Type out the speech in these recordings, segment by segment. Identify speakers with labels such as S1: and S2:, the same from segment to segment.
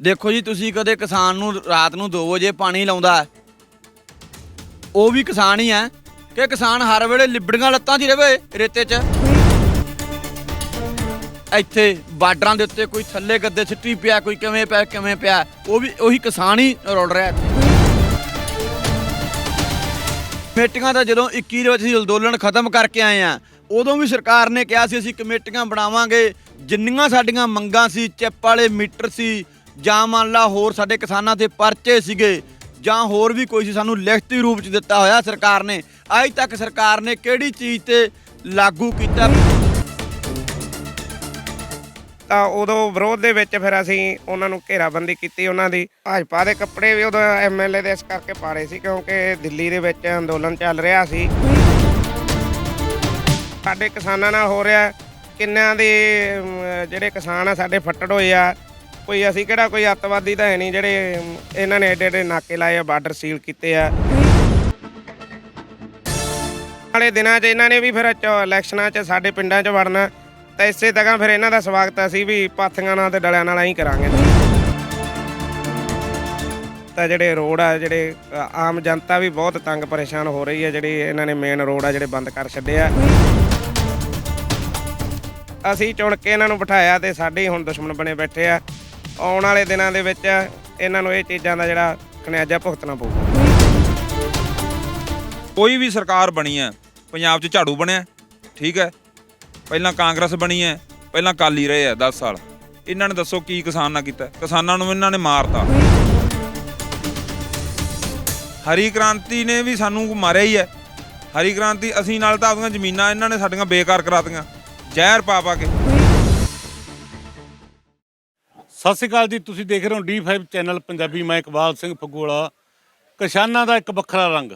S1: ਦੇਖੋ ਜੀ, ਤੁਸੀਂ ਕਦੇ ਕਿਸਾਨ ਨੂੰ ਰਾਤ ਨੂੰ 2 ਵਜੇ ਪਾਣੀ ਲਾਉਂਦਾ ਉਹ ਵੀ ਕਿਸਾਨ ਹੀ ਹੈ ਕਿ ਕਿਸਾਨ ਹਰ ਵੇਲੇ ਲਿਬੜੀਆਂ ਲੱਤਾਂ 'ਚ ਹੀ ਰਵੇ ਰੇਤੇ 'ਚ। ਇੱਥੇ ਬਾਰਡਰਾਂ ਦੇ ਉੱਤੇ ਕੋਈ ਥੱਲੇ ਗੱਦੇ ਸਿੱਟੀ ਪਿਆ, ਕੋਈ ਕਿਵੇਂ ਪਿਆ ਕਿਵੇਂ ਪਿਆ, ਉਹ ਵੀ ਉਹੀ ਕਿਸਾਨ ਹੀ ਰੋਲ ਰਿਹਾ ਕਮੇਟੀਆਂ ਦਾ ਜਦੋਂ 21 ਦੇ ਵਿੱਚ ਅਸੀਂ ਅੰਦੋਲਨ ਖਤਮ ਕਰਕੇ ਆਏ ਆ ਉਦੋਂ ਵੀ ਸਰਕਾਰ ਨੇ ਕਿਹਾ ਸੀ, ਅਸੀਂ ਕਮੇਟੀਆਂ ਬਣਾਵਾਂਗੇ। ਜਿੰਨੀਆਂ ਸਾਡੀਆਂ ਮੰਗਾਂ ਸੀ, ਚਿੱਪ ਵਾਲੇ ਮੀਟਰ ਸੀ ਜਾਂ ਮੰਨ ਲਾ ਹੋਰ ਸਾਡੇ ਕਿਸਾਨਾਂ ਦੇ ਪਰਚੇ ਸੀਗੇ ਜਾਂ ਹੋਰ ਵੀ ਕੋਈ ਸੀ ਸਾਨੂੰ ਲਿਖਤੀ ਰੂਪ ਚ ਦਿੱਤਾ ਹੋਇਆ ਸਰਕਾਰ ਨੇ। ਅੱਜ ਤੱਕ ਸਰਕਾਰ ਨੇ ਕਿਹੜੀ ਚੀਜ਼ ਤੇ ਲਾਗੂ ਕੀਤਾ?
S2: ਤਾਂ ਉਦੋਂ ਵਿਰੋਧ ਦੇ ਵਿੱਚ ਫਿਰ ਅਸੀਂ ਉਹਨਾਂ ਨੂੰ ਘੇਰਾਬੰਦੀ ਕੀਤੀ ਉਹਨਾਂ ਦੀ। ਭਾਜਪਾ ਦੇ ਕੱਪੜੇ ਵੀ ਉਦੋਂ ਐਮਐਲਏ ਦੇ ਇਸ ਕਰਕੇ ਪਾ ਰਹੇ ਸੀ ਕਿਉਂਕਿ ਦਿੱਲੀ ਦੇ ਵਿੱਚ ਅੰਦੋਲਨ ਚੱਲ ਰਿਹਾ ਸੀ। ਸਾਡੇ ਕਿਸਾਨਾਂ ਨਾਲ ਹੋ ਰਿਹਾ ਕਿੰਨਿਆਂ ਦੇ ਅਮ, ਜਿਹੜੇ ਕਿਸਾਨ ਆ ਸਾਡੇ ਫੱਟੜ ਹੋਏ ਆ ਕੋਈ ਅਸੀਂ ਕਿਹੜਾ ਕੋਈ ਅੱਤਵਾਦੀ ਤਾਂ ਹੈ ਨਹੀਂ ਜਿਹੜੇ ਇਹਨਾਂ ਨੇ ਐਡੇ ਐਡੇ ਨਾਕੇ ਲਾਏ ਆ ਬਾਰਡਰ ਸੀਲ ਕੀਤੇ ਆ। ਵਾਲੇ ਦਿਨਾਂ 'ਚ ਇਹਨਾਂ ਨੇ ਵੀ ਫਿਰ ਚ- ਇਲੈਕਸ਼ਨਾਂ 'ਚ ਸਾਡੇ ਪਿੰਡਾਂ 'ਚ ਵੜਨਾ ਤਾਂ ਇਸੇ ਤਰ੍ਹਾਂ ਫਿਰ ਇਹਨਾਂ ਦਾ ਸਵਾਗਤ ਅਸੀਂ ਵੀ ਪਾਥੀਆਂ ਨਾਲ ਤੇ ਡਲਿਆਂ ਨਾਲ ਹੀ ਕਰਾਂਗੇ। ਤਾਂ ਜਿਹੜੇ ਰੋਡ ਆ ਜਿਹੜੇ ਅ, ਆਮ ਜਨਤਾ ਵੀ ਬਹੁਤ ਤੰਗ ਪਰੇਸ਼ਾਨ ਹੋ ਰਹੀ ਹੈ ਜਿਹੜੀ ਇਹਨਾਂ ਨੇ ਮੇਨ ਰੋਡ ਆ ਜਿਹੜੇ ਬੰਦ ਕਰ ਛੱਡੇ ਆ। ਅਸੀਂ ਚੁਣ ਕੇ ਇਹਨਾਂ ਨੂੰ ਬਿਠਾਇਆ ਤੇ ਸਾਡੇ ਹੀ ਹੁਣ ਦੁਸ਼ਮਣ ਬਣੇ ਬੈਠੇ ਆ। ਆਉਣ ਵਾਲੇ ਦਿਨਾਂ ਦੇ ਵਿੱਚ ਇਹਨਾਂ ਨੂੰ ਇਹ ਚੀਜ਼ਾਂ ਦਾ ਜਿਹੜਾ ਖਨਿਆਜ਼ਾ ਭੁਗਤਣਾ ਪਊਗਾ
S3: ਕੋਈ ਵੀ ਸਰਕਾਰ ਬਣੀ ਹੈ, ਪੰਜਾਬ 'ਚ ਝਾੜੂ ਬਣਿਆ, ਠੀਕ ਹੈ? ਪਹਿਲਾਂ ਕਾਂਗਰਸ ਬਣੀ ਹੈ, ਪਹਿਲਾਂ ਕਾਲੀ ਰਹੇ ਆ 10 ਸਾਲ। ਇਹਨਾਂ ਨੇ ਦੱਸੋ ਕੀ ਕਿਸਾਨ ਨਾਲ ਕੀਤਾ? ਕਿਸਾਨਾਂ ਨੂੰ ਇਹਨਾਂ ਨੇ ਮਾਰਤਾ। ਹਰੀ ਕ੍ਰਾਂਤੀ ਨੇ ਵੀ ਸਾਨੂੰ ਮਾਰਿਆ ਹੀ ਹੈ। ਹਰੀ ਕ੍ਰਾਂਤੀ ਅਸੀਂ ਨਾਲ ਤਾਂ ਆਪਣੀਆਂ ਜ਼ਮੀਨਾਂ ਇਹਨਾਂ ਨੇ ਸਾਡੀਆਂ ਬੇਕਾਰ ਕਰਾਤੀਆਂ। ਜ਼ਹਿਰ ਪਾ ਪਾ ਕੇ।
S4: ਸਤਿ ਸ਼੍ਰੀ ਅਕਾਲ ਜੀ, ਤੁਸੀਂ ਦੇਖ ਰਹੇ ਹੋ D5 ਚੈਨਲ ਪੰਜਾਬੀ। ਮੈਂ ਇਕਬਾਲ ਸਿੰਘ ਫਗੋਲਾ। ਕਿਸਾਨਾਂ ਦਾ ਇੱਕ ਵੱਖਰਾ ਰੰਗ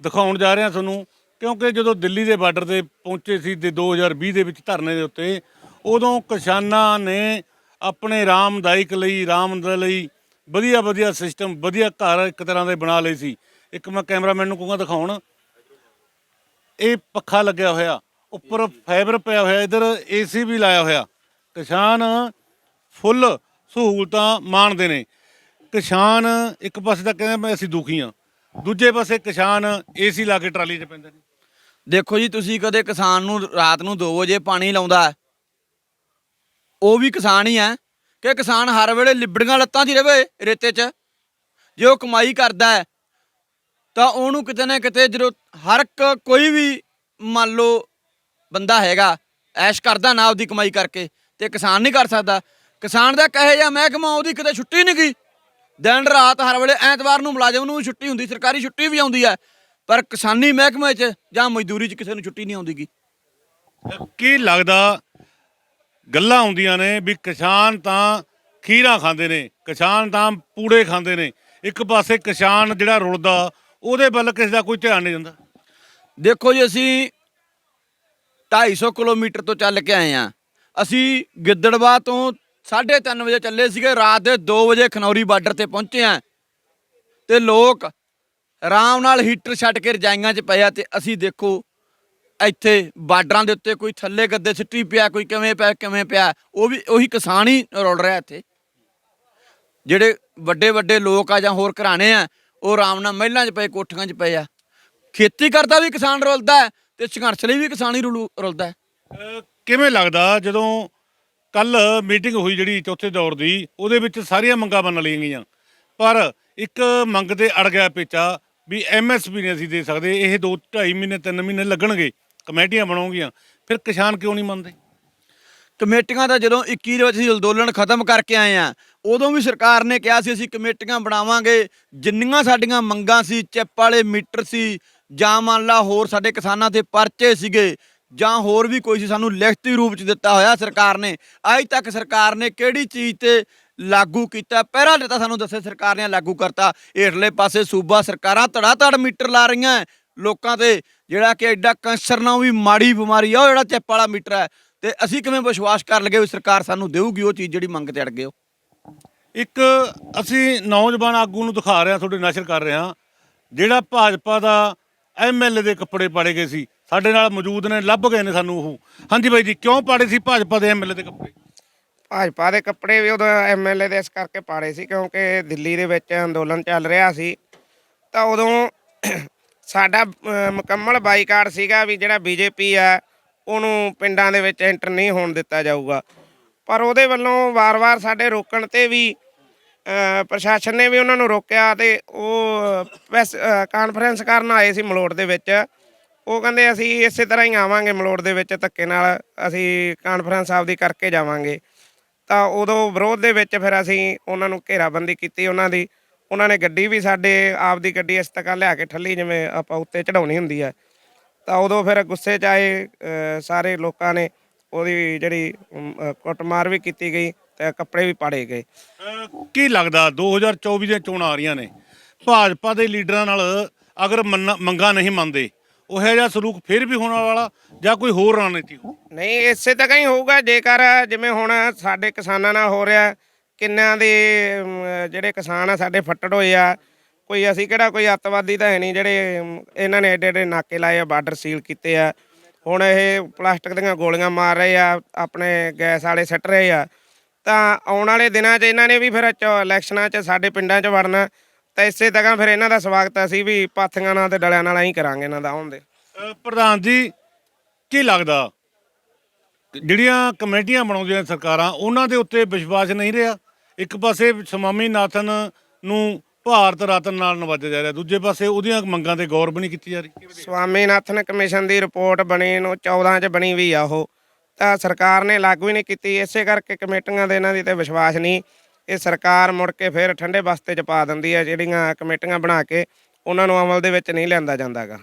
S4: ਦਿਖਾਉਣ ਜਾ ਰਿਹਾ ਤੁਹਾਨੂੰ, ਕਿਉਂਕਿ ਜਦੋਂ ਦਿੱਲੀ ਦੇ ਬਾਰਡਰ ਤੇ ਪਹੁੰਚੇ ਸੀ ਤੇ 2020 ਦੇ ਵਿੱਚ ਧਰਨੇ ਦੇ ਉੱਤੇ, ਉਦੋਂ ਕਿਸਾਨਾਂ ਨੇ ਆਪਣੇ ਆਰਾਮਦਾਇਕ ਲਈ ਆਰਾਮ ਦੇ ਲਈ ਵਧੀਆ ਵਧੀਆ ਸਿਸਟਮ, ਵਧੀਆ ਘਰ ਇੱਕ ਤਰ੍ਹਾਂ ਦੇ ਬਣਾ ਲਏ ਸੀ। ਇੱਕ ਮੈਂ ਕੈਮਰਾਮੈਨ ਨੂੰ ਕਹੂੰਗਾ ਦਿਖਾਉਣ। ਇਹ ਪੱਖਾ ਲੱਗਿਆ ਹੋਇਆ, ਉੱਪਰ ਫਾਈਬਰ ਪਿਆ ਹੋਇਆ, ਇਧਰ ਏਸੀ ਵੀ ਲਾਇਆ ਹੋਇਆ। ਕਿਸਾਨ ਫੁੱਲ ਸਹੂਲਤਾਂ ਮਾਣਦੇ ਨੇ। ਕਿਸਾਨ ਇੱਕ ਪਾਸੇ ਤਾਂ ਕਹਿੰਦੇ ਮੈਂ ਅਸੀਂ ਦੁਖੀ ਹਾਂ। ਦੂਜੇ ਪਾਸੇ ਕਿਸਾਨ ਏਸੀ ਲਾ ਕੇ ਟਰਾਲੀ 'ਚ ਪੈਂਦੇ ਨੇ।
S1: ਦੇਖੋ ਜੀ, ਤੁਸੀਂ ਕਦੇ ਕਿਸਾਨ ਨੂੰ ਰਾਤ ਨੂੰ 2 ਵਜੇ ਪਾਣੀ ਲਾਉਂਦਾ ਉਹ ਵੀ ਕਿਸਾਨ ਹੀ ਹੈ ਕਿ ਕਿਸਾਨ ਹਰ ਵੇਲੇ ਲਿਬੜੀਆਂ ਲੱਤਾਂ 'ਚ ਹੀ ਰਵੇ ਰੇਤੇ 'ਚ। ਜੇ ਉਹ ਕਮਾਈ ਕਰਦਾ ਹੈ, ਤਾਂ ਉਹਨੂੰ ਕਿਤੇ ਨਾ ਕਿਤੇ ਜਦੋਂ ਹਰ ਇੱਕ ਕੋਈ ਵੀ ਮੰਨ ਲਓ ਬੰਦਾ ਹੈਗਾ, ਐਸ਼ ਕਰਦਾ ਨਾ ਉਹਦੀ ਕਮਾਈ ਕਰਕੇ ਤੇ ਕਿਸਾਨ ਨਹੀਂ ਕਰ ਸਕਦਾ। ਕਿਸਾਨ ਦਾ ਕਹੇ ਜਾਂ ਮਹਿਕਮਾ ਉਹਦੀ ਕਿਤੇ ਛੁੱਟੀ ਨਹੀਂ ਗਈ। ਦਿਨ ਰਾਤ ਹਰ ਵੇਲੇ ਐਤਵਾਰ ਨੂੰ ਮੁਲਾਜ਼ਮ ਨੂੰ ਛੁੱਟੀ ਹੁੰਦੀ ਸਰਕਾਰੀ ਛੁੱਟੀ ਵੀ ਆਉਂਦੀ ਹੈ। ਪਰ ਕਿਸਾਨੀ ਮਹਿਕਮੇ 'ਚ ਜਾਂ ਮਜ਼ਦੂਰੀ 'ਚ ਕਿਸੇ ਨੂੰ ਛੁੱਟੀ ਨਹੀਂ ਆਉਂਦੀਗੀ
S4: ਕੀ ਲੱਗਦਾ ਗੱਲਾਂ ਆਉਂਦੀਆਂ ਨੇ ਵੀ ਕਿਸਾਨ ਤਾਂ ਖੀਰਾ ਖਾਂਦੇ ਨੇ ਕਿਸਾਨ ਤਾਂ ਪੂੜੇ ਖਾਂਦੇ ਨੇ। ਇੱਕ ਪਾਸੇ ਕਿਸਾਨ ਜਿਹੜਾ ਰੁਲਦਾ ਉਹਦੇ ਵੱਲ ਕਿਸੇ ਦਾ ਕੋਈ ਧਿਆਨ ਨਹੀਂ ਦਿੰਦਾ।
S1: ਦੇਖੋ ਜੀ ਅਸੀਂ 250 ਕਿਲੋਮੀਟਰ ਤੋਂ ਚੱਲ ਕੇ ਆਏ ਆ ਅਸੀਂ ਗਿੱਦੜਵਾ ਤੋਂ 3:30 ਵਜੇ ਚੱਲੇ ਸੀਗੇ, ਰਾਤ ਦੇ 2 ਵਜੇ ਖਨੌਰੀ ਬਾਰਡਰ ਤੇ ਪਹੁੰਚੇ ਆ। ਤੇ ਲੋਕ ਆਰਾਮ ਨਾਲ ਹੀਟਰ ਛੱਡ ਕੇ ਰਜਾਈਆਂ 'ਚ ਪਏ ਆ ਤੇ ਅਸੀਂ ਦੇਖੋ, ਇੱਥੇ ਬਾਰਡਰਾਂ ਦੇ ਉੱਤੇ ਕੋਈ ਥੱਲੇ ਗੱਦੇ ਸਿੱਟੀ ਪਿਆ, ਕੋਈ ਕਿਵੇਂ ਪਿਆ ਕਿਵੇਂ ਪਿਆ, ਉਹ ਵੀ ਉਹੀ ਕਿਸਾਨ ਹੀ ਰੋਲ ਰਿਹਾ ਇੱਥੇ। ਜਿਹੜੇ ਵੱਡੇ ਵੱਡੇ ਲੋਕ ਆ ਜਾਂ ਹੋਰ ਘਰਾਣੇ ਆ, ਉਹ ਆਰਾਮ ਨਾਲ ਮਹਿਲਾਂ 'ਚ ਪਏ, ਕੋਠੀਆਂ 'ਚ ਪਏ ਆ। ਖੇਤੀ ਕਰਦਾ ਵੀ ਕਿਸਾਨ ਰੁਲਦਾ ਹੈ ਤੇ ਸੰਘਰਸ਼ ਲਈ ਵੀ ਕਿਸਾਨ ਹੀ ਰੁਲੂ- ਰੁਲਦਾ
S4: ਕਿਵੇਂ ਲੱਗਦਾ ਜਦੋਂ ਕੱਲ ਮੀਟਿੰਗ ਹੋਈ ਜਿਹੜੀ ਚੌਥੇ ਦੌਰ ਦੀ, ਉਹਦੇ ਵਿੱਚ ਸਾਰੀਆਂ ਮੰਗਾਂ ਮੰਨ ਲਈਆਂ ਗਈਆਂ। ਪਰ ਇੱਕ ਮੰਗ ਤੇ ਅੜ ਗਿਆ ਪੇਚਾ ਵੀ ਐਮਐਸਪੀ ਨਹੀਂ ਅਸੀਂ ਦੇ ਸਕਦੇ, ਇਹ 2 2.5 ਮਹੀਨੇ 3 ਮਹੀਨੇ ਲੱਗਣਗੇ, ਕਮੇਟੀਆਂ ਬਣਾਉਣਗੀਆਂ, ਫਿਰ ਕਿਸਾਨ ਕਿਉਂ ਨਹੀਂ ਮੰਨਦੇ?
S1: ਕਮੇਟੀਆਂ ਦਾ ਜਦੋਂ 21 ਦੇ ਵਿੱਚ ਅਸੀਂ ਅੰਦੋਲਨ ਖਤਮ ਕਰਕੇ ਆਏ ਆ ਉਦੋਂ ਵੀ ਸਰਕਾਰ ਨੇ ਕਿਹਾ ਸੀ, ਅਸੀਂ ਕਮੇਟੀਆਂ ਬਣਾਵਾਂਗੇ। ਜਿੰਨੀਆਂ ਸਾਡੀਆਂ ਮੰਗਾਂ ਸੀ, ਚਿੱਪ ਵਾਲੇ ਮੀਟਰ ਸੀ, ਜਾਂ ਮੰਨ ਲਾ ਹੋਰ ਸਾਡੇ ਕਿਸਾਨਾਂ 'ਤੇ ਪਰਚੇ ਸੀਗੇ ਜਾਂ ਹੋਰ ਵੀ ਕੋਈ ਸੀ, ਸਾਨੂੰ ਲਿਖਤੀ ਰੂਪ ਚ ਦਿੱਤਾ ਹੋਇਆ ਸਰਕਾਰ ਨੇ। ਅੱਜ ਤੱਕ ਸਰਕਾਰ ਨੇ ਕਿਹੜੀ ਚੀਜ਼ ਤੇ ਲਾਗੂ ਕੀਤਾ? ਪਹਿਰਾ ਦਿੱਤਾ ਸਾਨੂੰ ਦੱਸੇ ਸਰਕਾਰ ਨੇ ਲਾਗੂ ਕਰਤਾ। ਹੇਠਲੇ ਪਾਸੇ ਸੂਬਾ ਸਰਕਾਰਾਂ ਧੜਾ ਧੜ ਮੀਟਰ ਲਾ ਰਹੀਆਂ ਲੋਕਾਂ ਤੇ ਜਿਹੜਾ ਕਿ ਐਡਾ ਕੈਂਸਰ ਨਾਲ ਵੀ ਮਾੜੀ ਬਿਮਾਰੀ ਆ, ਉਹ ਜਿਹੜਾ ਚਿੱਪ ਵਾਲਾ ਮੀਟਰ ਹੈ ਤੇ ਅਸੀਂ ਕਿਵੇਂ ਵਿਸ਼ਵਾਸ ਕਰ ਲਗੇ ਵੀ ਸਰਕਾਰ ਸਾਨੂੰ ਦੇਊਗੀ ਉਹ ਚੀਜ਼ ਜਿਹੜੀ ਮੰਗ ਤੇ ਅੜ ਗਏ ਉਹ?
S4: ਇੱਕ ਅਸੀਂ ਨੌਜਵਾਨ ਆਗੂ ਨੂੰ ਦਿਖਾ ਰਹੇ ਹਾਂ, ਤੁਹਾਡੇ ਨਸ਼ਰ ਕਰ ਰਹੇ ਹਾਂ। ਜਿਹੜਾ ਭਾਜਪਾ ਦਾ ਐਮਐਲਏ ਦੇ ਕੱਪੜੇ ਪਾੜੇ ਗਏ ਸੀ। ਸਾਡੇ ਨਾਲ ਮੌਜੂਦ ਨੇ, ਲੱਭ ਗਏ ਨੇ ਸਾਨੂੰ ਉਹ। ਹਾਂਜੀ ਬਾਈ ਜੀ, ਕਿਉਂ ਪਾੜੇ ਸੀ ਭਾਜਪਾ ਦੇ ਐਮਐਲਏ ਦੇ ਕੱਪੜੇ?
S2: ਭਾਜਪਾ ਦੇ ਕੱਪੜੇ ਵੀ ਉਦੋਂ ਐਮਐਲਏ ਦੇ ਇਸ ਕਰਕੇ ਪਾੜੇ ਸੀ ਕਿਉਂਕਿ ਦਿੱਲੀ ਦੇ ਵਿੱਚ ਅੰਦੋਲਨ ਚੱਲ ਰਿਹਾ ਸੀ। ਤਾਂ ਉਦੋਂ ਸਾਡਾ ਮੁਕੰਮਲ ਬਾਈਕਾਟ ਸੀਗਾ ਵੀ ਜਿਹੜਾ ਬੀਜੇਪੀ ਆ, ਉਹਨੂੰ ਪਿੰਡਾਂ ਦੇ ਵਿੱਚ ਐਂਟਰ ਨਹੀਂ ਹੋਣ ਦਿੱਤਾ ਜਾਊਗਾ। ਪਰ ਉਹਦੇ ਵੱਲੋਂ ਵਾਰ-ਵਾਰ ਸਾਡੇ ਰੋਕਣ ਤੇ ਵੀ ਪ੍ਰਸ਼ਾਸਨ ਨੇ ਵੀ ਉਹਨਾਂ ਨੂੰ ਰੋਕਿਆ ਤੇ ਉਹ ਪ੍ਰੈਸ ਕਾਨਫਰੰਸ ਕਰਨ ਆਏ ਸੀ ਮਲੋੜ ਦੇ ਵਿੱਚ। ਉਹ ਕਹਿੰਦੇ ਅਸੀਂ ਇਸੇ ਤਰ੍ਹਾਂ ਹੀ ਆਵਾਂਗੇ ਮਲੋੜ ਦੇ ਵਿੱਚ ਧੱਕੇ ਨਾਲ, ਅਸੀਂ ਕਾਨਫਰੰਸ ਆਪਦੀ ਕਰਕੇ ਜਾਵਾਂਗੇ। ਤਾਂ ਉਦੋਂ ਵਿਰੋਧ ਦੇ ਵਿੱਚ ਫਿਰ ਅਸੀਂ ਉਹਨਾਂ ਨੂੰ ਘੇਰਾਬੰਦੀ ਕੀਤੀ ਉਹਨਾਂ ਦੀ। ਉਹਨਾਂ ਨੇ ਗੱਡੀ ਵੀ ਸਾਡੇ ਆਪਦੀ ਗੱਡੀ ਇਸ ਤੱਕ ਲਿਆ ਕੇ ਠੱਲੀ ਜਿਵੇਂ ਆਪਾਂ ਉੱਤੇ ਚੜਾਉਣੀ ਹੁੰਦੀ ਹੈ ਤਾਂ ਉਦੋਂ ਫਿਰ ਗੁੱਸੇ 'ਚ ਆਏ ਸਾਰੇ ਲੋਕਾਂ ਨੇ, ਉਹਦੀ ਜਿਹੜੀ ਕੁੱਟਮਾਰ ਵੀ ਕੀਤੀ ਗਈ। ਤੇ ਕੱਪੜੇ ਵੀ ਪਾੜੇ ਗਏ।
S4: ਅਹ ਕੀ ਲੱਗਦਾ 2024 ਦੀਆਂ ਚੋਣਾਂ ਆ ਰਹੀਆਂ ਨੇ। ਭਾਜਪਾ ਦੇ ਲੀਡਰਾਂ ਨਾਲ ਅਗਰ ਮੰਨਾ- ਮੰਗਾਂ ਨਹੀਂ ਮੰਨਦੇ ਉਹ ਜਿਹਾ ਸਲੂਕ ਫਿਰ ਵੀ ਹੋਣ ਵਾਲਾ ਜਾਂ ਕੋਈ ਹੋਰ ਰਣਨੀਤੀ ਹੋ
S2: ਨਹੀਂ ਇਸੇ ਤਰ੍ਹਾਂ ਹੀ ਹੋਊਗਾ ਜੇਕਰ ਜਿਵੇਂ ਹੁਣ ਸਾਡੇ ਕਿਸਾਨਾਂ ਨਾਲ ਹੋ ਰਿਹਾ ਕਿੰਨਿਆਂ ਦੇ ਅਮ, ਜਿਹੜੇ ਕਿਸਾਨ ਆ ਸਾਡੇ ਫੱਟੜ ਹੋਏ ਆ ਕੋਈ ਅਸੀਂ ਕਿਹੜਾ ਕੋਈ ਅੱਤਵਾਦੀ ਤਾਂ ਹੈ ਨਹੀਂ ਜਿਹੜੇ ਅਮ, ਇਹਨਾਂ ਨੇ ਏਡੇ ਏਡੇ ਨਾਕੇ ਲਾਏ ਆ ਬਾਰਡਰ ਸੀਲ ਕੀਤੇ ਆ। ਹੁਣ ਇਹ ਪਲਾਸਟਿਕ ਦੀਆਂ ਗੋਲੀਆਂ ਮਾਰ ਰਹੇ ਆ ਆਪਣੇ ਗੈਸ ਵਾਲੇ ਸੱਟ ਰਹੇ ਆ। ਤਾਂ ਆਉਣ ਵਾਲੇ ਦਿਨਾਂ 'ਚ ਇਹਨਾਂ ਨੇ ਵੀ ਫਿਰ ਚ- ਇਲੈਕਸ਼ਨਾਂ 'ਚ ਸਾਡੇ ਪਿੰਡਾਂ 'ਚ ਵੜਨਾ। ਤਾਂ ਇਸੇ ਤਰ੍ਹਾਂ ਫਿਰ ਇਹਨਾਂ ਦਾ ਸਵਾਗਤ ਅਸੀਂ ਵੀ ਪਾਥੀਆਂ ਨਾਲ ਤੇ ਡਲਿਆਂ ਨਾਲ ਹੀ ਕਰਾਂਗੇ ਇਹਨਾਂ ਦਾ ਆਉਣ ਦੇ।
S4: ਪ੍ਰਧਾਨ ਜੀ ਕੀ ਲੱਗਦਾ? ਜਿਹੜੀਆਂ ਕਮੇਟੀਆਂ ਬਣਾਉਂਦੀਆਂ ਸਰਕਾਰਾਂ ਉਹਨਾਂ ਦੇ ਉੱਤੇ ਵਿਸ਼ਵਾਸ ਨਹੀਂ ਰਿਹਾ? ਇੱਕ ਪਾਸੇ ਸਵਾਮੀ ਨਾਥਨ ਨੂੰ ਭਾਰਤ ਰਤਨ ਨਾਲ ਨਵਾਜਿਆ ਜਾ ਰਿਹਾ ਦੂਜੇ ਪਾਸੇ ਉਹਦੀਆਂ ਮੰਗਾਂ ਤੇ ਗੌਰ ਵੀ ਨਹੀਂ ਕੀਤੀ ਜਾ ਰਹੀ?
S2: ਸਵਾਮੀਨਾਥਨ ਕਮਿਸ਼ਨ ਦੀ ਰਿਪੋਰਟ ਬਣੀ ਨੂੰ 14 ਚ ਬਣੀ ਵੀ ਆ ਉਹ। ਸਰਕਾਰ ਨੇ ਲਾਗੂ ਹੀ ਨਹੀਂ ਕੀਤੀ। ਇਸੇ ਕਰਕੇ ਕਮੇਟੀਆਂ ਦੇ ਇਹਨਾਂ ਦੀ ਤੇ ਵਿਸ਼ਵਾਸ ਨਹੀਂ। ਇਹ ਸਰਕਾਰ ਮੁੜ ਕੇ ਫਿਰ ਠੰਡੇ ਬਸਤੇ ਚ ਪਾ ਦਿੰਦੀ ਹੈ, ਜਿਹੜੀਆਂ ਕਮੇਟੀਆਂ ਬਣਾ ਕੇ ਉਹਨਾਂ ਨੂੰ ਅਮਲ ਦੇ ਵਿੱਚ ਨਹੀਂ ਲਿਆਂਦਾ ਜਾਂਦਾਗਾ।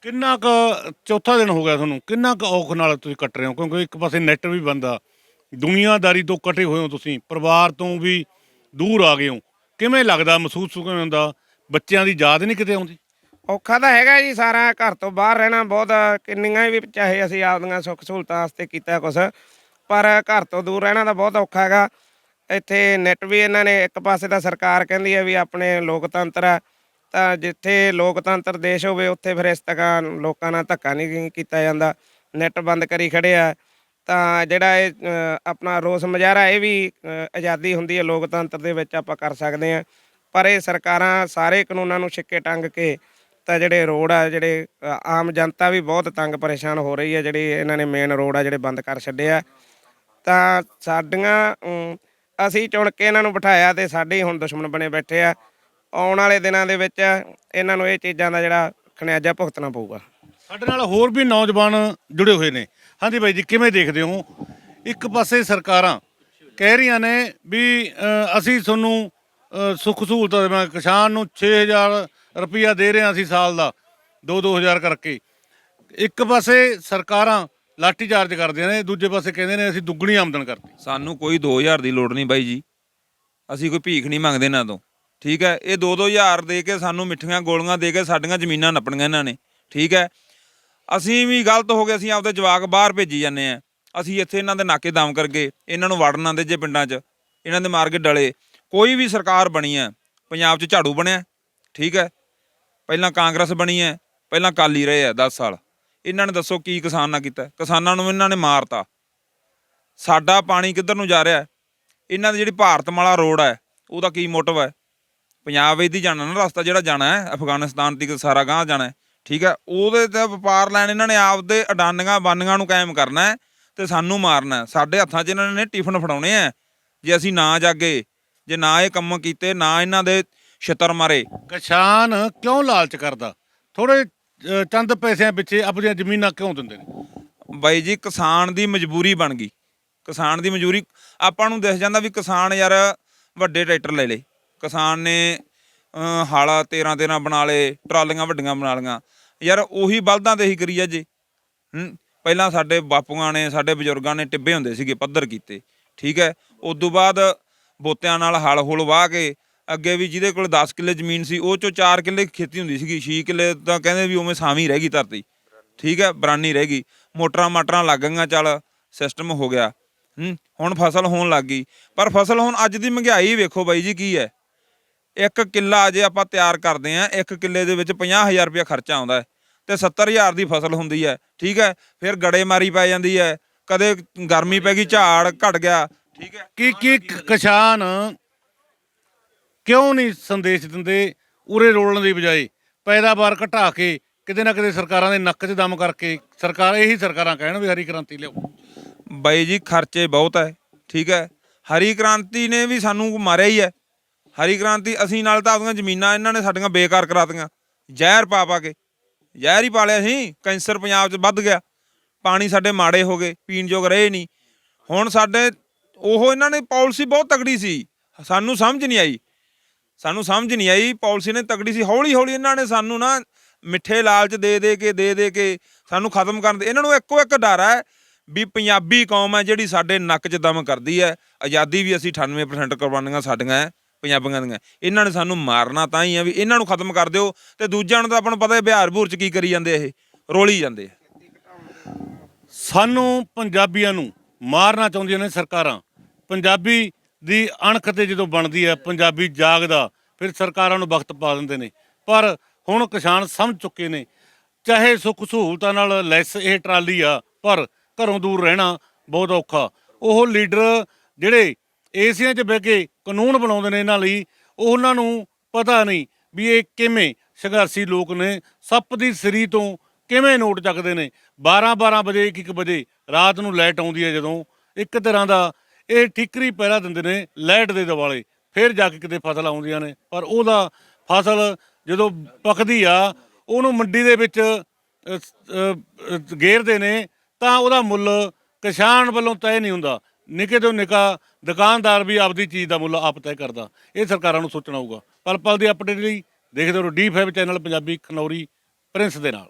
S4: ਕਿੰਨਾ ਕੁ, ਚੌਥਾ ਦਿਨ ਹੋ ਗਿਆ ਤੁਹਾਨੂੰ, ਕਿੰਨਾ ਕੁ ਔਖ ਨਾਲ ਤੁਸੀਂ ਕੱਟ ਰਹੇ ਹੋ? ਕਿਉਂਕਿ ਇੱਕ ਪਾਸੇ ਨੈਟ ਵੀ ਬੰਦਾ ਦੁਨੀਆਦਾਰੀ ਤੋਂ ਕੱਟੇ ਹੋਏ ਹੋ ਤੁਸੀਂ, ਪਰਿਵਾਰ ਤੋਂ ਵੀ ਦੂਰ ਆ ਗਏ ਹੋ। ਕਿਵੇਂ ਲੱਗਦਾ, ਮਹਿਸੂਸ ਕਿਵੇਂ ਹੁੰਦਾ? ਬੱਚਿਆਂ ਦੀ ਯਾਦ ਨਹੀਂ ਕਿਤੇ ਆਉਂਦੀ?
S2: ਔਖਾ ਤਾਂ ਹੈਗਾ ਜੀ ਸਾਰਾ, ਘਰ ਤੋਂ ਬਾਹਰ ਰਹਿਣਾ ਬਹੁਤ, ਕਿੰਨੀਆਂ ਵੀ ਚਾਹੇ ਅਸੀਂ ਆਪਦੀਆਂ ਸੁੱਖ ਸਹੂਲਤਾਂ ਵਾਸਤੇ ਕੀਤਾ ਕੁਛ, ਪਰ ਘਰ ਤੋਂ ਦੂਰ ਰਹਿਣਾ ਤਾਂ ਬਹੁਤ ਔਖਾ ਹੈਗਾ। ਇੱਥੇ ਨੈਟ ਵੀ ਇਹਨਾਂ ਨੇ ਇੱਕ ਪਾਸੇ ਤਾਂ ਸਰਕਾਰ ਕਹਿੰਦੀ ਹੈ ਵੀ ਆਪਣੇ ਲੋਕਤੰਤਰ ਆ ਤਾਂ ਜਿੱਥੇ ਲੋਕਤੰਤਰ ਦੇਸ਼ ਹੋਵੇ ਉੱਥੇ ਫਿਰ ਇਸ ਤਰ੍ਹਾਂ ਲੋਕਾਂ ਨਾਲ ਧੱਕਾ ਨਹੀਂ ਕੀਤਾ ਜਾਂਦਾ। ਨੈਟ ਬੰਦ ਕਰੀ ਖੜੇ ਆ, ਤਾਂ ਜਿਹੜਾ ਇਹ ਆਪਣਾ ਰੋਸ ਮੁਜ਼ਾਹਰਾ ਇਹ ਵੀ ਆਜ਼ਾਦੀ ਹੁੰਦੀ ਹੈ, ਲੋਕਤੰਤਰ ਦੇ ਵਿੱਚ ਆਪਾਂ ਕਰ ਸਕਦੇ ਆ ਪਰ ਇਹ ਸਰਕਾਰਾਂ ਸਾਰੇ ਕਾਨੂੰਨਾਂ ਨੂੰ ਛਿੱਕੇ ਟੰਗ ਕੇ ਤਾਂ ਜਿਹੜੇ ਰੋਡ ਆ, ਜਿਹੜੇ ਆਮ ਜਨਤਾ ਵੀ ਬਹੁਤ ਤੰਗ ਪਰੇਸ਼ਾਨ ਹੋ ਰਹੀ ਹੈ, ਜਿਹੜੇ ਇਹਨਾਂ ਨੇ ਮੇਨ ਰੋਡ ਆ ਜਿਹੜੇ ਬੰਦ ਕਰ ਛੱਡੇ ਆ। ਤਾਂ ਸਾਡੀਆਂ ਅਸੀਂ ਚੁਣ ਕੇ ਇਹਨਾਂ ਨੂੰ ਬਿਠਾਇਆ ਤੇ ਸਾਡੇ ਹੀ ਹੁਣ ਦੁਸ਼ਮਣ ਬਣੇ ਬੈਠੇ ਆ। ਆਉਣ ਵਾਲੇ ਦਿਨਾਂ ਦੇ ਵਿੱਚ ਇਹਨਾਂ ਨੂੰ ਇਹ ਚੀਜ਼ਾਂ ਦਾ ਜਿਹੜਾ ਖਣਿਆਜਾ ਭੁਗਤਣਾ ਪਊਗਾ।
S4: ਸਾਡੇ ਨਾਲ ਹੋਰ ਵੀ ਨੌਜਵਾਨ ਜੁੜੇ ਹੋਏ ਨੇ। ਹਾਂਜੀ ਬਾਈ ਜੀ, ਕਿਵੇਂ ਦੇਖਦੇ ਹੋ? ਇੱਕ ਪਾਸੇ ਸਰਕਾਰਾਂ ਕਹਿ ਰਹੀਆਂ ਨੇ ਵੀ ਅਸੀਂ ਤੁਹਾਨੂੰ ਸੁੱਖ ਸਹੂਲਤਾਂ ਦੇਵਾਂ ਕਿਸਾਨ ਨੂੰ 6000 ਰੁਪਈਆ ਦੇ ਰਹੇ ਹਾਂ ਅਸੀਂ ਸਾਲ ਦਾ 2-2000 ਕਰਕੇ। ਇੱਕ ਪਾਸੇ ਸਰਕਾਰਾਂ ਲਾਠੀ ਚਾਰਜ ਕਰਦੀਆਂ ਨੇ, ਦੂਜੇ ਪਾਸੇ ਕਹਿੰਦੇ ਨੇ ਅਸੀਂ ਦੁੱਗਣੀ ਆਮਦਨ ਕਰਤੀ।
S3: ਸਾਨੂੰ ਕੋਈ 2000 ਦੀ ਲੋੜ ਨਹੀਂ ਬਾਈ ਜੀ। ਅਸੀਂ ਕੋਈ ਭੀਖ ਨਹੀਂ ਮੰਗਦੇ ਇਹਨਾਂ ਤੋਂ। ਠੀਕ ਹੈ, ਇਹ 2-2000 ਦੇ ਕੇ ਸਾਨੂੰ ਮਿੱਠੀਆਂ ਗੋਲੀਆਂ ਦੇ ਕੇ ਸਾਡੀਆਂ ਜ਼ਮੀਨਾਂ ਨੱਪਣੀਆਂ ਇਹਨਾਂ ਨੇ। ਠੀਕ ਹੈ, ਅਸੀਂ ਵੀ ਗਲਤ ਹੋ ਗਏ, ਅਸੀਂ ਆਪਦੇ ਜਵਾਕ ਬਾਹਰ ਭੇਜੀ ਜਾਂਦੇ ਆ ਅਸੀਂ ਇੱਥੇ ਇਹਨਾਂ ਦੇ ਨਾਕੇ ਦਮ ਕਰਕੇ ਇਹਨਾਂ ਨੂੰ ਵੜਨ ਆਂਦੇ ਜੇ ਪਿੰਡਾਂ 'ਚ, ਇਹਨਾਂ ਦੇ ਮਾਰ ਕੇ ਡਲੇ। ਕੋਈ ਵੀ ਸਰਕਾਰ ਬਣੀ ਹੈ, ਪੰਜਾਬ 'ਚ ਝਾੜੂ ਬਣਿਆ। ਠੀਕ ਹੈ ਪਹਿਲਾਂ ਕਾਂਗਰਸ ਬਣੀ ਹੈ ਪਹਿਲਾਂ ਕਾਲੀ ਰਹੇ ਆ 10 ਸਾਲ। ਇਹਨਾਂ ਨੇ ਦੱਸੋ ਕੀ ਕਿਸਾਨ ਨਾਲ ਕੀਤਾ? ਕਿਸਾਨਾਂ ਨੂੰ ਇਹਨਾਂ ਨੇ ਮਾਰਤਾ। ਸਾਡਾ ਪਾਣੀ ਕਿੱਧਰ ਨੂੰ ਜਾ ਰਿਹਾ ਇਹਨਾਂ ਦੀ ਜਿਹੜੀ ਭਾਰਤਮਾਲਾ ਰੋਡ ਹੈ ਉਹਦਾ ਕੀ ਮੋਟਿਵ ਹੈ ਪੰਜਾਬ ਵਿੱਚ ਦੀ ਜਾਣਾ ਨਾ, ਰਸਤਾ ਜਿਹੜਾ ਜਾਣਾ ਹੈ ਅਫਗਾਨਿਸਤਾਨ ਦੀ ਸਾਰਾ ਗਾਂਹ ਜਾਣਾ ਠੀਕ ਹੈ ਉਹਦੇ ਤੇ ਵਪਾਰ ਲੈਣ ਇਹਨਾਂ ਨੇ ਆਪਦੇ ਅਡਾਨੀਆਂ, ਬਾਨੀਆਂ ਨੂੰ ਕਾਇਮ ਕਰਨਾ ਹੈ ਤੇ ਸਾਨੂੰ ਮਾਰਨਾ ਸਾਡੇ ਹੱਥਾਂ 'ਚ ਇਹਨਾਂ ਨੇ ਟਿਫਨ ਫੜਾਉਣੇ ਆ ਜੇ ਅਸੀਂ ਨਾ ਜਾਗੇ, ਜੇ ਨਾ ਇਹ ਕੰਮ ਕੀਤੇ, ਨਾ ਇਹਨਾਂ ਦੇ ਛਿੱਤਰ ਮਾਰੇ।
S4: ਕਿਸਾਨ ਕਿਉਂ ਲਾਲਚ ਕਰਦਾ? ਥੋੜੇ ਚੰਦ ਪੈਸਿਆਂ ਪਿੱਛੇ ਆਪਣੀਆਂ ਜ਼ਮੀਨਾਂ ਕਿਉਂ ਦਿੰਦੇ ਨੇ?
S3: ਬਾਈ ਜੀ ਕਿਸਾਨ ਦੀ ਮਜਬੂਰੀ ਬਣ ਗਈ। ਕਿਸਾਨ ਦੀ ਮਜਬੂਰੀ ਆਪਾਂ ਨੂੰ ਦਿਖ ਜਾਂਦਾ ਵੀ ਕਿਸਾਨ ਯਾਰ ਵੱਡੇ ਟਰੈਕਟਰ ਲੈ ਲੇ। ਕਿਸਾਨ ਨੇ ਹਾਲਾ 13 13 ਬਣਾ ਲਏ ਟਰਾਲੀਆਂ ਵੱਡੀਆਂ ਬਣਾ ਲਈਆਂ ਯਾਰ ਉਹੀ ਬਲਦਾਂ ਤੇ ਹੀ ਕਰੀ ਆ ਜੇ ਹੂੰ ਪਹਿਲਾਂ ਸਾਡੇ ਬਾਪੂਆਂ ਨੇ ਸਾਡੇ ਬਜ਼ੁਰਗਾਂ ਨੇ ਟਿੱਬੇ ਹੁੰਦੇ ਸੀਗੇ ਪੱਧਰ ਕੀਤੇ। ਠੀਕ ਹੈ ਉਸ ਤੋਂ ਬਾਅਦ ਬੋਤਿਆਂ ਨਾਲ ਹਲ ਹੁਲ ਵਾਹ ਕੇ ਅੱਗੇ ਵੀ ਜਿਹਦੇ ਕੋਲ 10 ਕਿੱਲੇ ਜ਼ਮੀਨ ਸੀ, ਉਹ ਚੋਂ 4 ਕਿੱਲੇ ਖੇਤੀ ਹੁੰਦੀ ਸੀਗੀ 6 ਕਿੱਲੇ ਤਾਂ ਕਹਿੰਦੇ ਵੀ ਉਵੇਂ ਸਾਵੀਂ ਰਹਿ ਗਈ ਧਰਤੀ। ਠੀਕ ਹੈ, ਬਰਾਨੀ ਰਹਿ ਗਈ। ਮੋਟਰਾਂ ਮਾਟਰਾਂ ਲੱਗ ਗਈਆਂ, ਚੱਲ ਸਿਸਟਮ ਹੋ ਗਿਆ। ਹੁਣ ਫਸਲ ਹੋਣ ਲੱਗ ਗਈ। ਪਰ ਫਸਲ ਹੁਣ ਅੱਜ ਦੀ ਮਹਿੰਗਾਈ ਵੇਖੋ ਬਾਈ ਜੀ ਕੀ ਹੈ। ਇੱਕ ਕਿੱਲਾ ਜੇ ਆਪਾਂ ਤਿਆਰ ਕਰਦੇ ਆ ਇੱਕ ਕਿੱਲੇ ਦੇ ਵਿੱਚ 50000 ਰੁਪਇਆ ਖਰਚਾ ਆਉਂਦਾ ਹੈ। ਤੇ 70000 ਦੀ ਫਸਲ ਹੁੰਦੀ ਹੈ। ਠੀਕ ਹੈ, ਫਿਰ ਗੜੇਮਾਰੀ ਪੈ ਜਾਂਦੀ ਹੈ। ਕਦੇ ਗਰਮੀ ਪੈ ਗਈ, ਝਾੜ ਘਟ ਗਿਆ। ਠੀਕ ਹੈ।
S4: ਕੀ ਕੀ ਕਿਸਾਨ ਕਿਉਂ ਨਹੀਂ ਸੰਦੇਸ਼ ਦਿੰਦੇ ਉਰੇ ਰੋਲਣ ਦੀ ਬਜਾਏ? ਪੈਦਾਵਾਰ ਘਟਾ ਕੇ ਕਿਤੇ ਨਾ ਕਿਤੇ ਸਰਕਾਰਾਂ ਦੇ ਨੱਕ 'ਚ ਦਮ ਕਰਕੇ ਸਰਕਾਰ ਇਹੀ ਸਰਕਾਰਾਂ ਕਹਿਣ ਵੀ ਹਰੀ ਕ੍ਰਾਂਤੀ ਲਿਆਓ।
S3: ਬਾਈ ਜੀ, ਖਰਚੇ ਬਹੁਤ ਹੈ ਠੀਕ ਹੈ ਹਰੀ ਕ੍ਰਾਂਤੀ ਨੇ ਵੀ ਸਾਨੂੰ ਮਾਰਿਆ ਹੀ ਹੈ ਹਰੀ ਕ੍ਰਾਂਤੀ, ਅਸੀਂ ਨਾਲ ਤਾਂ ਆਪਣੀਆਂ ਜ਼ਮੀਨਾਂ ਇਹਨਾਂ ਨੇ ਸਾਡੀਆਂ ਬੇਕਾਰ ਕਰਾਤੀਆਂ। ਜ਼ਹਿਰ ਪਾ ਪਾ ਕੇ, ਜ਼ਹਿਰ ਹੀ ਪਾ ਲਿਆ ਸੀ, ਕੈਂਸਰ ਪੰਜਾਬ 'ਚ ਵੱਧ ਗਿਆ। ਪਾਣੀ ਸਾਡੇ ਮਾੜੇ ਹੋ ਗਏ, ਪੀਣ ਯੋਗ ਰਹੇ ਨਹੀਂ। ਹੁਣ ਸਾਡੇ, ਉਹ ਇਹਨਾਂ ਨੇ ਪਾਲਿਸੀ ਬਹੁਤ ਤਕੜੀ ਸੀ, ਸਾਨੂੰ ਸਮਝ ਨਹੀਂ ਆਈ। ਸਾਨੂੰ ਸਮਝ ਨਹੀਂ ਆਈ, ਪਾਲਿਸੀ ਨੇ ਤਕੜੀ ਸੀ ਹੌਲੀ ਹੌਲੀ ਇਹਨਾਂ ਨੇ ਸਾਨੂੰ ਨਾ ਮਿੱਠੇ ਲਾਲਚ ਦੇ ਦੇ ਕੇ, ਦੇ ਦੇ ਕੇ ਸਾਨੂੰ ਖਤਮ ਕਰਨ ਦੇ, ਇਹਨਾਂ ਨੂੰ ਇੱਕੋ ਇੱਕ ਡਰ ਹੈ ਵੀ ਪੰਜਾਬੀ ਕੌਮ ਹੈ ਜਿਹੜੀ ਸਾਡੇ ਨੱਕ 'ਚ ਦਮ ਕਰਦੀ ਹੈ, ਆਜ਼ਾਦੀ ਵੀ ਅਸੀਂ 98% ਕੁਰਬਾਨੀਆਂ ਸਾਡੀਆਂ ਹੈ, ਪੰਜਾਬੀਆਂ ਦੀਆਂ। ਇਹਨਾਂ ਨੇ ਸਾਨੂੰ ਮਾਰਨਾ ਤਾਂ ਹੀ ਆ ਵੀ ਇਹਨਾਂ ਨੂੰ ਖਤਮ ਕਰ ਦਿਓ ਤੇ ਦੂਜਿਆਂ ਨੂੰ ਤਾਂ ਆਪਾਂ ਨੂੰ ਪਤਾ ਹੈ ਬਿਹਾਰ ਭੂਰ 'ਚ ਕੀ ਕਰੀ ਜਾਂਦੇ ਇਹ, ਰੋਲੀ ਜਾਂਦੇ
S4: ਸਾਨੂੰ ਪੰਜਾਬੀਆਂ ਨੂੰ ਮਾਰਨਾ ਚਾਹੁੰਦੀਆਂ ਨੇ ਸਰਕਾਰਾਂ। ਪੰਜਾਬੀ ਦੀ ਅਣਖ ਤੇ ਜਦੋਂ ਬਣਦੀ ਹੈ, ਪੰਜਾਬੀ ਜਾਗਦਾ ਫਿਰ ਸਰਕਾਰਾਂ ਨੂੰ ਵਕਤ ਪਾ ਦਿੰਦੇ ਨੇ। ਪਰ ਹੁਣ ਕਿਸਾਨ ਸਮਝ ਚੁੱਕੇ ਨੇ, ਚਾਹੇ ਸੁੱਖ ਸਹੂਲਤਾਂ ਨਾਲ ਲੈਸ ਇਹ ਟਰਾਲੀ ਆ, ਪਰ ਘਰੋਂ ਦੂਰ ਰਹਿਣਾ ਬਹੁਤ ਔਖਾ। ਉਹ ਲੀਡਰ ਜਿਹੜੇ ਏਸੀਆਂ 'ਚ ਬਹਿ ਕੇ ਕਾਨੂੰਨ ਬਣਾਉਂਦੇ ਨੇ ਇਹਨਾਂ ਲਈ, ਉਹਨਾਂ ਨੂੰ ਪਤਾ ਨਹੀਂ ਵੀ ਇਹ ਕਿਵੇਂ ਸੰਘਰਸ਼ੀ ਲੋਕ ਨੇ, ਸੱਪ ਦੀ ਸਰੀ ਤੋਂ ਕਿਵੇਂ ਨੋਟ ਚੱਕਦੇ ਨੇ। 12 12 ਵਜੇ 1 1 ਵਜੇ ਰਾਤ ਨੂੰ ਲਾਈਟ ਆਉਂਦੀ ਹੈ ਜਦੋਂ, ਇੱਕ ਤਰ੍ਹਾਂ ਦਾ ਇਹ ਠੀਕਰੀ ਪਹਿਰਾ ਦਿੰਦੇ ਨੇ ਲੈਟ ਦੇ ਦਿਵਾਲੇ। ਫਿਰ ਜਾ ਕੇ ਕਿਤੇ ਫਸਲ ਆਉਂਦੀਆਂ ਨੇ। ਪਰ ਉਹਦਾ ਫਸਲ ਜਦੋਂ ਪੱਕਦੀ ਆ, ਉਹਨੂੰ ਮੰਡੀ ਦੇ ਵਿੱਚ ਗੇਰਦੇ ਨੇ, ਤਾਂ ਉਹਦਾ ਮੁੱਲ ਕਿਸਾਨ ਵੱਲੋਂ ਤੈਅ ਨਹੀਂ ਹੁੰਦਾ। ਨਿੱਕੇ ਤੋਂ ਨਿੱਕਾ ਦੁਕਾਨਦਾਰ ਵੀ ਆਪਦੀ ਚੀਜ਼ ਦਾ ਮੁੱਲ ਆਪ ਤੈਅ ਕਰਦਾ। ਇਹ ਸਰਕਾਰਾਂ ਨੂੰ ਸੋਚਣਾ ਹੋਊਗਾ। ਪਲ ਪਲ ਦੀ ਅਪਡੇਟ ਲਈ ਦੇਖਦੇ ਰਹੋ D5 channel Punjabi Khanauri Prince ਦੇ ਨਾਲ।